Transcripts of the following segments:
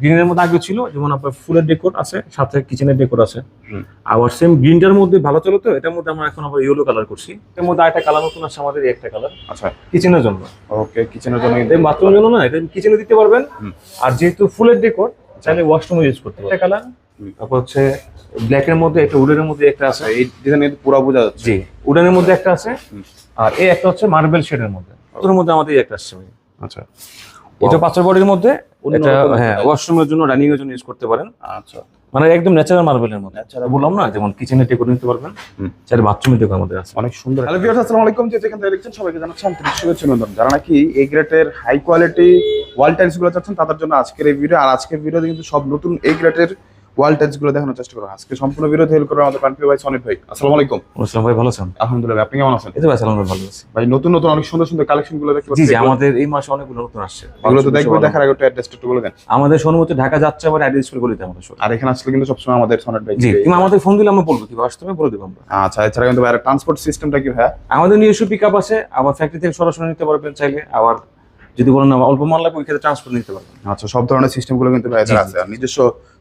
গ্রিনের মধ্যে আগে ছিল যেমন আপনার ফুলের ডেকোর আছে সাথে কিচেনের ডেকোর আছে। আবার সেম গ্রিনটার মধ্যে ভালো চলো তো এটার মধ্যে আমরা এখন আবার ইয়েলো কালার করছি। এর মধ্যে আরেকটা কালার নতুন আছে আমাদের একটা কালার আচ্ছা। কিচেনের জন্য। ওকে কিচেনের জন্য এটা বাথরুমের জন্য না এটা কিচেনে দিতে পারবেন। আর যেহেতু ফুলের ডেকোর চাইলে ওয়াশরুমে ইউজ করতে পারবেন। কালার তারপর হচ্ছে ব্ল্যাকের মধ্যে একটা উডেনের মধ্যে একটা আছে। আচ্ছা এই ডিজাইন পুরো বোঝা যাচ্ছে। জি উডেনের মধ্যে একটা আছে। আর এই একটা হচ্ছে মার্বেল শেডের মধ্যে। ওটার মধ্যে আমাদের একটা আসছে। আচ্ছা। এটা পাঁচের বডির মধ্যে এটা হ্যাঁ ওয়াশরুমের জন্য রানিং এর জন্য ইউজ করতে পারেন। আচ্ছা। মানে একদম ন্যাচারাল মার্বেলের মধ্যে আচ্ছা বললাম না যেমন কিচেনে নিতে পারবেন হুম। চাইলে বাথরুমে টেকো আমাদের আছে। অনেক সুন্দর হ্যালো ভিউয়ার্স আসসালামু আলাইকুম। যে যেখান থেকে দেখছেন সবাইকে জানাচ্ছি আন্তরিক শুভেচ্ছা অভিনন্দন। যারা নাকি এই গ্রেটের হাই কোয়ালিটি ওয়াল টাইলসগুলো চাচ্ছেন তাদের জন্য আজকের এই ভিডিও আর আজকের ভিডিওতে কিন্তু সব নতুন এই গ্রেটের ওয়াল দেখানোর চেষ্টা করব আজকে সম্পূর্ণ হেল্প করবে আমাদের প্রাণপ্রিয় ভাই সনিত ভাই। আসসালামু আলাইকুম। ভাই ভালো আছেন? আলহামদুলিল্লাহ আপনি কেমন আছেন? এই তো ভাই সালাম ভাই ভালো আছি। ভাই নতুন নতুন অনেক সুন্দর সুন্দর কালেকশনগুলো দেখতে পাচ্ছি জি আমাদের এই মাসে অনেকগুলো নতুন আসছে। এগুলো তো দেখব দেখার আগে একটু অ্যাড্রেসটা একটু বলে দেন। আমাদের সন্মুখে ঢাকা যাচ্ছে আবার অ্যাড্রেস করে আমাদের। আর এখানে আসলে কিন্তু সবসময় আমাদের সনিত ভাই জি তুমি আমাদের ফোন দিলে আমরা বলব কি আসতে হবে বলে দেবো আমরা। আচ্ছা এছাড়া কিন্তু ভাই ট্রান্সপোর্ট সিস্টেমটা কি ভাই আমাদের নিজস্ব পিক আপ আছে আবার ফ্যাক্টরি থেকে সরাসরি নিতে পারবেন চাইলে আবার যদি বলেন অল্প মাল লাগবে ওই ক্ষেত্রে ট্রান্সপোর্ট নিতে পারবেন। আচ্ছা সব ধরনের সিস্টেমগুলো কিন্তু আছে আর নিজস্ব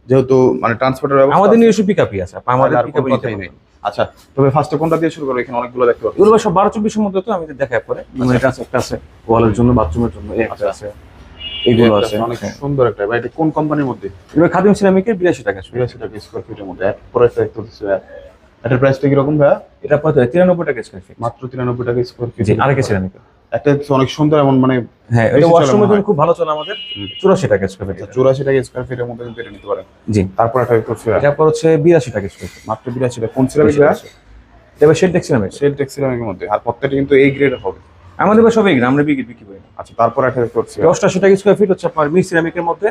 যেহেতু মানে ট্রান্সপোর্টের ব্যবস্থা আমাদের নিজস্ব পিক আপই আছে আমাদের কোনো নিতে। পারবেন। আচ্ছা তবে ফার্স্টে কোনটা দিয়ে শুরু করব? এখানে অনেকগুলো দেখতে পাচ্ছি। এগুলো সব বারো চব্বিশের মধ্যে তো আমি দেখা পরে। মানে এটা আছে একটা আছে ওয়ালের জন্য বাথরুমের জন্য একটা আচ্ছা। আছে এগুলো আছে। অনেক। সুন্দর একটা। ভাই এটা কোন কোম্পানির মধ্যে? খাদিম সিরামিকের বিরাশি টাকা বিরাশি টাকা স্কোয়ার ফিটের মধ্যে। এক পরে দেখতে হচ্ছে এটার প্রাইসটা কীরকম ভাই এটা কত তিরানব্বই টাকা স্কোয়ার ফিট মাত্র তিরানব্বই টাকা স্কোয়ার ফিট আরেকে সিরামিকের একটা অনেক সুন্দর এমন মানে হ্যাঁ বেশি এটা ওয়াশরুমের জন্য খুব ভালো চলে আমাদের। টাকা স্কোয়ার ফিট চৌরাশি টাকা স্কোয়ার ফিটের মধ্যে কিন্তু এটা নিতে পারেন। জি। তারপর একটা তারপর হচ্ছে বিরাশি টাকা স্কোয়ার ফিট মাত্র টাকা কোন সিরামিক শেড মধ্যে। আর প্রত্যেকটা কিন্তু এই গ্রেড হবে। আমাদের আমরা বিক্রি বিক্রি করি। আচ্ছা তারপর একটা টাকা স্কোয়ার ফিট হচ্ছে আপনার মিক্স সিরামিকের মধ্যে।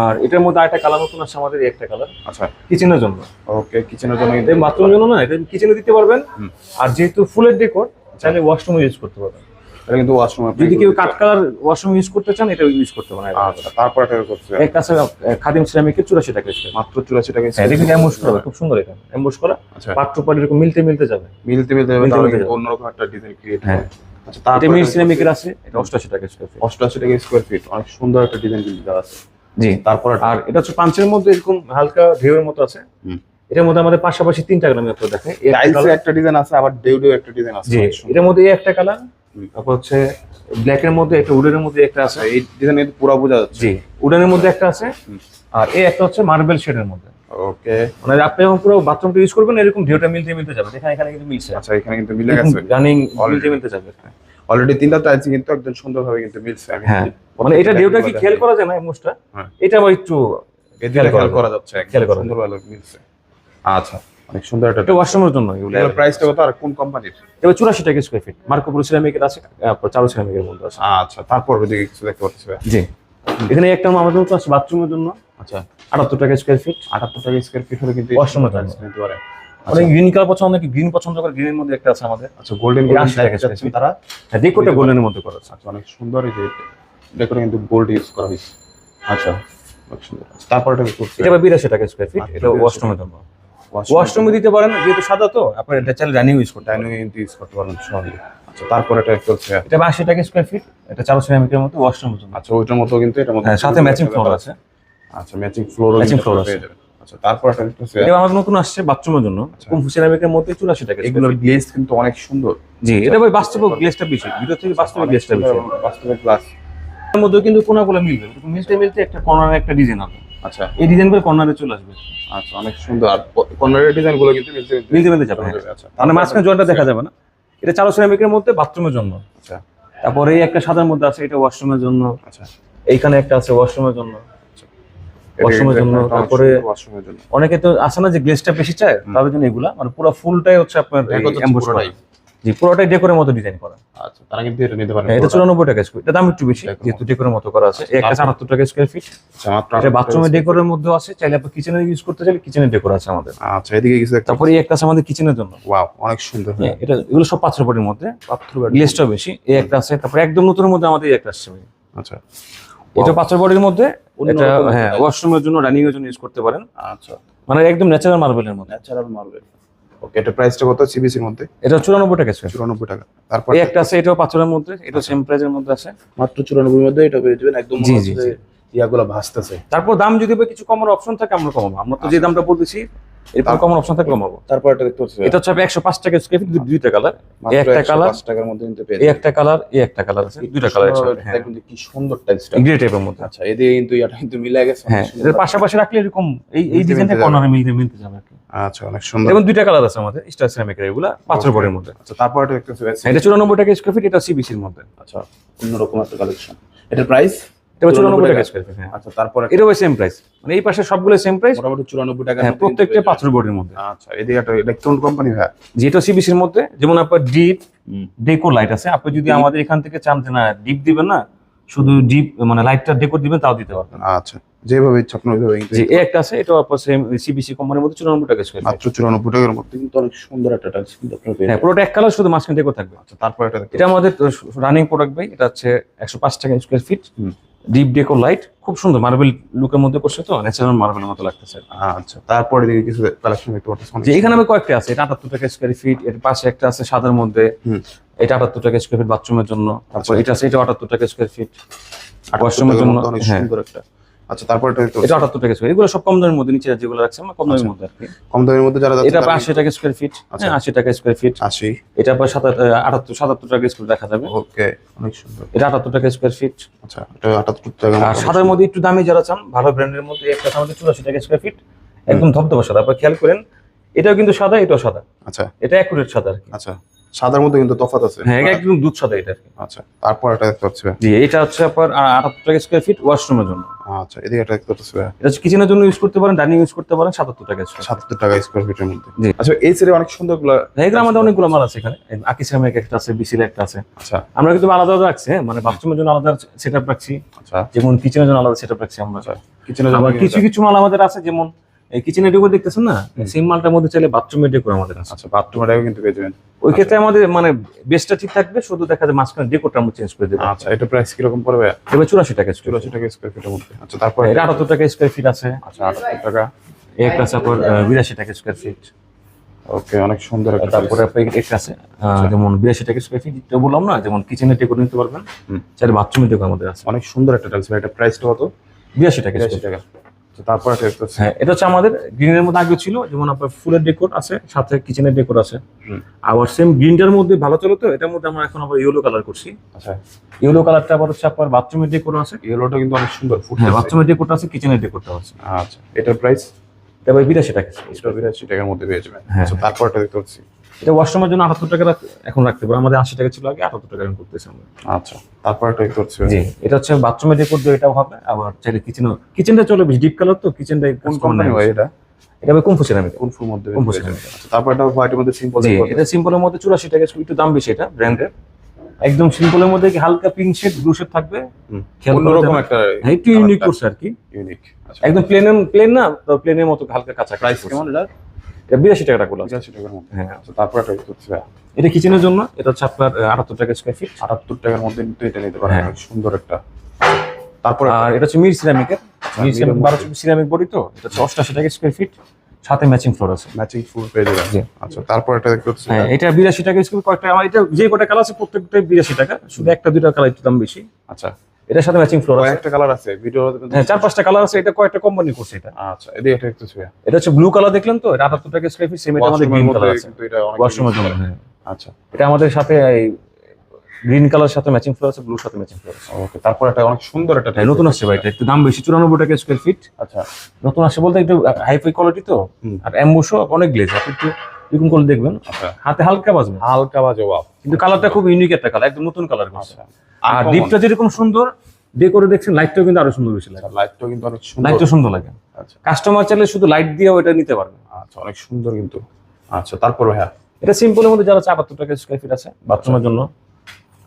আর এটার মধ্যে আরেকটা কালার নতুন আছে আমাদের একটা কালার আচ্ছা। কিচেনের জন্য। ওকে কিচেনের জন্য কিন্তু এটা বাথরুমের জন্য না এটা কিচেনে দিতে পারবেন। আর যেহেতু ফুলের ডেকোর চাইলে ওয়াশরুমে ইউজ করতে পারবেন। এটা কিন্তু ওয়াশরুম যদি কেউ কাঠ কালার ওয়াশরুম ইউজ করতে চান এটা ইউজ করতে পারেন আচ্ছা তারপর একটা করছে একটা আছে আহ, খাদিম সিরামিকের চুরাশি টাকা স্কোয়ার মাত্র চুরাশি টাকা হ্যাঁ দেখি এমবোস করা খুব সুন্দর এটা। এমবোস করা আচ্ছা। টু পাট এরকম মিলতে মিলতে যাবে। মিলতে মিলতে যাবে তাহলে। অন্যরকম একটা ডিজাইন ক্রিয়েট হ্যাঁ। হবে। আচ্ছা এটা তারপর মিল সিরামিকের আছে এটা অষ্টাশি টাকা স্কোয়ার ফিট অষ্টআশি টাকা স্কোয়ার ফিট অনেক সুন্দর একটা ডিজাইন কিন্তু আছে। জি। তারপর আর এটা হচ্ছে পাঁচের মধ্যে এরকম হালকা ঢেউয়ের মতো আছে। এটার মধ্যে আমাদের পাশাপাশি তিনটা কালার আমি দেখাই। এই একটা ডিজাইন আছে আবার ডেউ ডেউ একটা ডিজাইন আছে। এটার মধ্যে এই একটা কালার। তারপর হচ্ছে ব্ল্যাকের মধ্যে একটা উডেনের মধ্যে একটা আছে। এই ডিজাইন কিন্তু পুরো বোঝা যাচ্ছে। জি উডেনের মধ্যে একটা আছে আর এই একটা হচ্ছে মার্বেল শেডের মধ্যে। ওকে মানে আপনি যখন পুরো বাথরুমটা ইউজ করবেন এরকম ঢেউটা মিলতে মিলতে যাবে। এখানে এখানে কিন্তু মিলছে। আচ্ছা এখানে কিন্তু মিলে গেছে। রানিং. মিলতে মিলতে যাবে। অলরেডি তিনটা টাইলস কিন্তু একদম সুন্দরভাবে কিন্তু মিলছে। হ্যাঁ। মানে এটা ঢেউটা কি খেয়াল করা যায় না মোষটা হ্যাঁ। এটা আবার একটু এদিকে খেয়াল করা যাচ্ছে। খেয়াল করা সুন্দরভাবে মিলছে। আচ্ছা। অনেক সুন্দর একটা এটা ওয়াশরুমের জন্য এগুলো। এগুলোর প্রাইসটা কত আর কোন কোম্পানির এবার চুরাশি টাকা স্কোয়ার ফিট মার্কোপুর সিরামিকের আছে চারু সিরামিকের মধ্যে আছে। আচ্ছা তারপর ওদিকে কিছু দেখতে পাচ্ছি জি। এখানে একটা আমাদের মতো আছে বাথরুমের জন্য। আচ্ছা। আটাত্তর টাকা স্কোয়ার ফিট আটাত্তর টাকা স্কোয়ার ফিট হলে কিন্তু এর জন্য। tiles নিতে পারে অনেক গ্রিন কালার পছন্দ অনেকে গ্রিন পছন্দ করে গ্রিনের মধ্যে একটা আছে আমাদের। আচ্ছা গোল্ডেন গোল্ডেন। তারা। হ্যাঁ দেখোটা গোল্ডেনের মধ্যে করা আছে। আচ্ছা অনেক সুন্দর এই এটা কিন্তু গোল্ড ইউজ করা হয়েছে। আচ্ছা। আচ্ছা, তারপর এটা এটা আবার বিরাশি টাকা স্কোয়ার ফিট আচ্ছা, এটা 82 ওয়াশরুমের জন্য। ওয়াশরুমে দিতে পারেন যেহেতু সাদা তো আপনার এটা চাইলে রানিং ইউজ করতে ডাইনিং ইউজ করতে পারবেন সহজে। আচ্ছা তারপর এটা করছে এটা আশি টাকা স্কোয়ার ফিট এটা চারশো সিরামিকের মতো ওয়াশরুমের জন্য। আচ্ছা ওইটার মতো কিন্তু এটার মধ্যে হ্যাঁ সাথে ম্যাচিং ফ্লোর আছে। আচ্ছা ম্যাচিং ফ্লোর Matching floor আছে। আচ্ছা তারপর একটা এটা নতুন আসছে বাথরুমের জন্য। আচ্ছা। কুম্ফু সিরামিকের মধ্যে চুরাশি টাকা এগুলোর গ্লেজ কিন্তু অনেক সুন্দর। জি এটা ভাই বাস্তবে গ্লেসটা বেশি ভিতর থেকে বাস্তবে গ্লেসটা বেশি। বাস্তবে গ্লাস এর মধ্যে কিন্তু কোনাগুলো মিলবে মিলতে মিলতে একটা কর্নারে একটা ডিজাইন হবে। আচ্ছা। এই ডিজাইন করে কর্নারে চলে আসবে। আচ্ছা অনেক সুন্দর। আর কর্নারের ডিজাইনগুলো কিন্তু মিলতে মিলতে মিলতে যাবে হ্যাঁ। আচ্ছা। মানে মাঝখানে জয়েন্টটা দেখা যাবে না। এটা চারো সিরামিকের মধ্যে বাথরুমের জন্য। আচ্ছা। তারপরে এই একটা সাদার মধ্যে আছে এটা ওয়াশরুমের জন্য। আচ্ছা। এইখানে একটা আছে ওয়াশরুমের জন্য। Washroom এর জন্য, তারপরে- ওয়াশরুমের জন্য। অনেকে তো আছে না যে গ্লেসটা বেশি চায় তাদের জন্য এগুলা মানে পুরো ফুলটাই হচ্ছে আপনার এমবোস। জি পুরোটাই ডেকোরের মতো ডিজাইন করা। আচ্ছা তারা কিন্তু এটা নিতে পারে হ্যাঁ, এটা চুরানব্বই টাকা স্কোয়ার এটা দাম একটু বেশি যেহেতু ডেকোরের মতো করা আছে। এই একটা তারপর- আটাত্তর টাকা স্কোয়ার ফিট আচ্ছা এটা বাথরুমের ডেকোরের মধ্যে আছে। চাইলে আপনি কিচেনে ইউজ করতে চাইলে কিচেনের ডেকোর আছে আমাদের। আচ্ছা এদিকে কিছু একটা তারপরে একটা আছে আমাদের কিচেনের জন্য। ওয়াও অনেক সুন্দর। হ্যাঁ, এটা এগুলো সব পাথর বডির মধ্যে। পাথর বাড়ি। গ্লেসটাও বেশি। এই একটা আছে। তারপরে একদম নতুনের মধ্যে আমাদের এই একটা আসছে আচ্ছা। এটা পাথর বডির মধ্যে এটা হ্যাঁ ওয়াশরুমের জন্য রানিং এর জন্য ইউজ করতে পারেন। আচ্ছা। মানে একদম ন্যাচারাল মার্বেলের মধ্যে। ন্যাচারাল মার্বেল ওকে এটা প্রাইসটা কত সিবিসির মধ্যে? এটা চুরানব্বই টাকা স্যার চুরানব্বই টাকা। তারপর এই একটা আছে এটাও পাথরের মধ্যে এটা সেম প্রাইজের মধ্যে আছে। মাত্র চুরানব্বই মধ্যে এটা পেয়ে যাবেন একদম জি, জি, ইয়াগুলো ভাসতেছে। তারপর দাম যদি কিছু কমার অপশন থাকে আমরা কমাবো। আমরা তো যে দামটা বলতেছি এরপর কমার অপশন থাকে কমাবো। তারপর এটা দেখতে পাচ্ছি। এটা হচ্ছে একশো পাঁচ টাকা স্কোয়ার ফিট দুইটা কালার মাত্র একটা 105 কালার টাকার মধ্যে কিন্তু পেয়ে এই একটা কালার এই একটা কালার আছে দুইটা কালার একসাথে হ্যাঁ। দেখুন কি সুন্দর টাইলসটা গ্রে টাইপের মধ্যে। আচ্ছা এদিকে কিন্তু ইয়াটা কিন্তু মিলে গেছে। হ্যাঁ এর পাশাপাশি রাখলে এরকম এই এই ডিজাইনটা কর্নারে মিলতে মিলতে যাবে আচ্ছা অনেক সুন্দর। এবং দুইটা কালার আছে আমাদের স্টার সিরামিকের এগুলা পাঁচের বডির মধ্যে। আচ্ছা তারপর এটা দেখতে পাচ্ছি এটা চুরানব্বই টাকা স্কোয়ার ফিট এটা সিবিসির মধ্যে। আচ্ছা অন্যরকম একটা কালেকশন এটার প্রাইস এটা চুরানব্বই টাকা স্কোয়ার ফিট হ্যাঁ। আচ্ছা তারপরে এটাও সেম প্রাইস মানে এই পাশে সবগুলো সেম প্রাইস মোটামুটি টাকা হ্যাঁ প্রত্যেকটা পাথর বডির মধ্যে। আচ্ছা এদিকে একটা এটা কোন কোম্পানি ভাই যেটা সিবিসির মধ্যে। যেমন আপনার ডিপ ডেকো লাইট আছে। আপনি যদি আমাদের এখান থেকে চান যে না ডিপ দিবেন না শুধু ডিপ মানে লাইটটা ডেকো দিবেন তাও দিতে পারবেন। আচ্ছা যেভাবে ইচ্ছা আপনার ওইভাবে কিন্তু এই একটা আছে এটাও আপনার সেম সিবিসি কোম্পানির মধ্যে চুরানব্বই টাকা স্কোয়ার মাত্র চুরানব্বই টাকার মধ্যে। কিন্তু অনেক সুন্দর একটা টাইলস কিন্তু আপনার পেয়ে হ্যাঁ পুরোটা এক কালার শুধু মাঝখানে ডেকো থাকবে। আচ্ছা তারপর এটা এটা আমাদের রানিং প্রোডাক্ট ভাই এটা হচ্ছে একশো পাঁচ টাকা স্কোয়ার ফিট হুম। ডিপ ডেকো লাইট খুব সুন্দর মার্বেল লুকের মধ্যে করছে তো ন্যাচারাল মার্বেলের মতো লাগতেছে। আচ্ছা তারপরে দিকে কিছু কালেকশন দেখতে পাচ্ছি যে এখানে আমি কয়েকটা আছে এটা আটাত্তর টাকা স্কোয়ার ফিট এর পাশে একটা আছে সাদার মধ্যে হুম। এটা আটাত্তর টাকা স্কোয়ার ফিট বাথরুমের জন্য তারপর এটা আছে এটা আটাত্তর টাকা স্কোয়ার ফিট আর ওয়াশরুমের জন্য অনেক হ্যাঁ। সুন্দর একটা। আচ্ছা তারপর এটা টাকা স্কোয়ার এগুলো সব কম দামের মধ্যে নিচে যেগুলো রাখছে আমরা কম দামের মধ্যে আর কি। কম দামের মধ্যে যারা এটা তারা আশি টাকা স্কোয়ার ফিট আচ্ছা। হ্যাঁ টাকা স্কোয়ার ফিট এটা টাকা স্কোয়ার দেখা যাবে। ওকে অনেক সুন্দর। এটা আটাত্তর টাকা স্কোয়ার ফিট আচ্ছা এটা আটাত্তর টাকা আর সাদার মধ্যে একটু দামি যারা চান ভালো ব্র্যান্ডের মধ্যে একটা আমাদের টাকা স্কোয়ার ফিট একদম ধবধবা সাদা। আপনার খেয়াল করেন এটাও কিন্তু সাদা এটাও সাদা। আচ্ছা। এটা অ্যাকুরেট সাদা আর কি। আচ্ছা। সাদার মধ্যে কিন্তু তফাৎ আছে। হ্যাঁ এটা একদম দুধ সাদা এটা আচ্ছা তারপর এটা দেখতে পাচ্ছি জি এটা হচ্ছে আপনার আ- আটাত্তর টাকা স্কোয়ার ফিট ওয়াশরুমের জন্য। আচ্ছা এদিকে এটা দেখতে পাচ্ছি এটা হচ্ছে কিচেনের জন্য ইউজ করতে পারেন ডাইনিং ইউজ করতে পারেন সাতাত্তর টাকা স্কোয়ার সাতাত্তর টাকা স্কোয়ার ফিটের মধ্যে। জি। আচ্ছা এই সেটে অনেক সুন্দরগুলা এগুলো আমাদের অনেকগুলো মাল আছে এখানে। আকি সিরামিক একটা আছে বিসিল একটা আছে। আচ্ছা। আমরা কিন্তু আলাদা আলাদা রাখছি হ্যাঁ, মানে বাথরুমের জন্য আলাদা সেট আপ রাখছি। আচ্ছা। যেমন কিচেনের জন্য আলাদা সেট আপ রাখছি আমরা। কিচেনের আবার কিছু কিছু মাল আমাদের আছে যেমন এই কিচেনের ডেকোর দেখতেছেন না? সেম মালটার মধ্যে চাইলে বাথরুমের ডেকোর আমাদের আছে। আচ্ছা বাথরুমের কিন্তু পেয়ে যাবেন। ওই ক্ষেত্রে আমাদের মানে বেসটা ঠিক থাকবে শুধু দেখা যায় মাঝখানে ডেকোরটা আমরা চেঞ্জ করে দেবো। আচ্ছা এটা প্রাইস কীরকম পড়বে? এবার চুরাশি টাকা চুরাশি টাকা স্কোয়ার ফিটের মধ্যে। আচ্ছা তারপর? এটা আটাত্তর টাকা স্কোয়ার ফিট আছে। আচ্ছা আটাত্তর টাকা। একটা আছে আপনার বিরাশি টাকা স্কোয়ার ফিট ওকে অনেক সুন্দর একটা তারপরে একটা আছে যেমন বিরাশি টাকা স্কোয়ার ফিট বললাম না যেমন কিচেনের ডেকোর নিতে পারবেন চাইলে বাথরুমের ডেকোর আমাদের আছে। অনেক সুন্দর একটা টাইলস এটা প্রাইসটা কত? বিরাশি টাকা বিরাশি। টাকা। আচ্ছা তারপর এটা হ্যাঁ এটা হচ্ছে আমাদের গ্রিনের মধ্যে আগে ছিল যেমন আপনার ফুলের ডেকোর আছে সাথে কিচেনের ডেকোর আছে। আবার সেম গ্রিনটার মধ্যে ভালো চলো তো এটার মধ্যে আমরা এখন আবার ইয়েলো কালার করছি। আচ্ছা। ইয়েলো কালারটা আবার হচ্ছে আপনার বাথরুমের ডেকোর আছে। ইয়েলোটা কিন্তু অনেক সুন্দর ফুট হ্যাঁ বাথরুমের ডেকোরটা আছে কিচেনের ডেকোরটা আছে। আচ্ছা এটার প্রাইস এটা ভাই বিরাশি টাকা। বিরাশি টাকার মধ্যে পেয়ে যাবেন। হ্যাঁ, আচ্ছা তারপর এটা দেখতে পাচ্ছি। এটা ওয়াশরুমের জন্য আটাত্তর টাকা এখন রাখতে পারব আমাদের আশি টাকা ছিল আগে আটাত্তর টাকা এখন করতেছি আমরা। আচ্ছা তারপর এটা পাচ্ছি জি এটা হচ্ছে বাথরুমের ডেকোর দিয়ে এটাও হবে আবার চাইলে কিচেনও কিচেনটা চলে বেশ ডিপ কালার তো কিচেনটা কোন কোম্পানি ভাই এটা? এটা ভাই কুম্ফু সিরামিক কোন ফুল মধ্যে ফুল যাবেন? আচ্ছা, তারপর এটা হোয়াইটের মধ্যে সিম্পল এটা সিম্পলের মধ্যে চুরাশি টাকা একটু দাম বেশি এটা ব্র্যান্ডের একদম সিম্পলের মধ্যে কি হালকা পিঙ্ক শেড ব্লু শেড থাকবে? অন্যরকম একটা হ্যাঁ, একটু ইউনিক করছে আর কি। ইউনিক আচ্ছা। একদম প্লেন প্লেন না তো প্লেনের মতো হালকা কাঁচা প্রাইস কেমন এটা বিরাশি টাকা গুলো পঁচাশি টাকার মধ্যে। হ্যাঁ। আচ্ছা তারপর পাচ্ছি ভাই। এটা কিচেনের জন্য? এটা হচ্ছে আপনার আটাত্তর টাকা স্কোয়ার ফিট আটাত্তর টাকার মধ্যে কিন্তু এটা নিতে পারেন। হ্যাঁ। সুন্দর একটা। তারপর আর এটা হচ্ছে মির সিরামিকের মির সিরামিক মধ্যে। বারো সিরামিক বডি তো? এটা হচ্ছে অষ্টাশি টাকা স্কোয়ার ফিট সাথে ম্যাচিং ফ্লোর আছে। ম্যাচিং ফুল পেয়ে যাবেন। আচ্ছা তারপর এটা দেখতে পাচ্ছি হ্যাঁ এটা বিরাশি টাকা স্কোয়ার কয়েকটা আমার এটা যে কটা কালার আছে প্রত্যেকটাই বিরাশি টাকা। শুধু একটা দুইটা কালার একটু দাম বেশি। আচ্ছা। এটার সাথে ম্যাচিং ফ্লোর আছে। কয়েকটা কালার আছে ভিডিও হ্যাঁ চার পাঁচটা কালার আছে এটা কয়েকটা কোম্পানি করছে এটা। আচ্ছা এদিকে এটা দেখতেছি ভাই। এটা হচ্ছে ব্লু কালার দেখলেন তো? এটা আটাত্তর টাকা স্কোয়ার ফিট সেম এটা আমাদের গ্রিন কালার আছে। কিন্তু এটা অনেক ওয়াশরুমের জন্য হ্যাঁ। আচ্ছা এটা আমাদের সাথে এই গ্রিন কালার সাথে ম্যাচিং ফ্লোর আছে ব্লুর সাথে ম্যাচিং ফ্লোর আছে। ওকে তারপর এটা অনেক সুন্দর একটা হ্যাঁ নতুন আসছে ভাই এটা একটু দাম বেশি চুরানব্বই টাকা স্কোয়ার ফিট আচ্ছা। নতুন আসছে বলতে একটু হাইফাই কোয়ালিটি তো। আর অ্যাম্বুশো অনেক গ্লেজ আপনি একটু এরকম করে দেখবেন। আচ্ছা। হাতে হালকা বাজবে। হালকা বাজে কিন্তু কালারটা খুব ইউনিক একটা কালার একদম নতুন কালার আচ্ছা। আর ডিপটা যেরকম সুন্দর ডে করে দেখছেন লাইটটাও কিন্তু আরও সুন্দর বেশি লাগে। লাইটটাও কিন্তু অনেক সুন্দর। লাইটটা সুন্দর লাগে। আচ্ছা। কাস্টমার চাইলে শুধু লাইট দিয়েও এটা নিতে পারবে। আচ্ছা অনেক সুন্দর কিন্তু। আচ্ছা তারপর হ্যাঁ এটা সিম্পলের মধ্যে যারা আটাত্তর টাকা স্কোয়ার ফিট আছে বাথরুমের জন্য।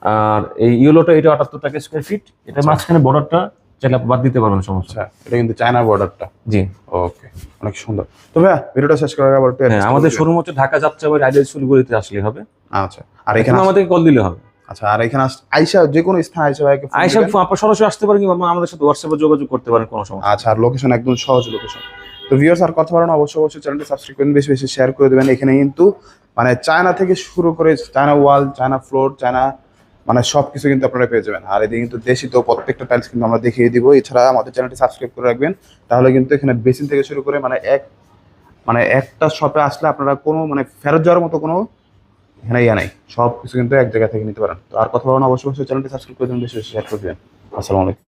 আর এই ইয়েলোটা এটা আটাত্তর টাকা স্কোয়ার ফিট এটা মাঝখানে বর্ডারটা চাইলে বাদ দিতে পারবেন সমস্যা আচ্ছা এটা কিন্তু চায়না বর্ডারটা জি। ওকে অনেক সুন্দর। তো ভাইয়া ভিডিওটা শেষ করার আবার হ্যাঁ আমাদের শোরুম হচ্ছে ঢাকা যাত্রাবাড়ি আইডিয়াল সুলগুলিতে আসলে হবে। আচ্ছা আর এখানে আমাদেরকে কল দিলে হবে। আচ্ছা আর এখানে আইসা যে কোনো স্থানে আইসা ভাইকে আইসা দিবেন। সরাসরি আসতে পারেন কিংবা আমাদের সাথে হোয়াটসঅ্যাপে যোগাযোগ করতে পারেন কোনো সমস্যা আচ্ছা আর লোকেশন একদম সহজ লোকেশন তো ভিউয়ার্স আর কথা বলেন অবশ্যই অবশ্যই চ্যানেলটি সাবস্ক্রাইব করবেন বেশি বেশি শেয়ার করে দেবেন। এখানে কিন্তু মানে চায়না থেকে শুরু করে China wall China floor China মানে সব কিছু কিন্তু আপনারা পেয়ে যাবেন। আর এদিকে কিন্তু দেশি তো প্রত্যেকটা টাইলস কিন্তু আমরা দেখিয়ে দিব। এছাড়া আমাদের চ্যানেলটি সাবস্ক্রাইব করে রাখবেন। তাহলে কিন্তু এখানে বেসিন থেকে শুরু করে মানে এক মানে একটা শপে আসলে আপনারা কোনো মানে ফেরত যাওয়ার মতো কোনো এখানে ইয়া নাই। সব কিছু কিন্তু এক জায়গা থেকে নিতে পারেন। তো আর কথা বলুন অবশ্যই চ্যানেলটি সাবস্ক্রাইব করে দেবেন, বেশি বেশি শেয়ার করে দেবেন। আসসালামু আলাইকুম।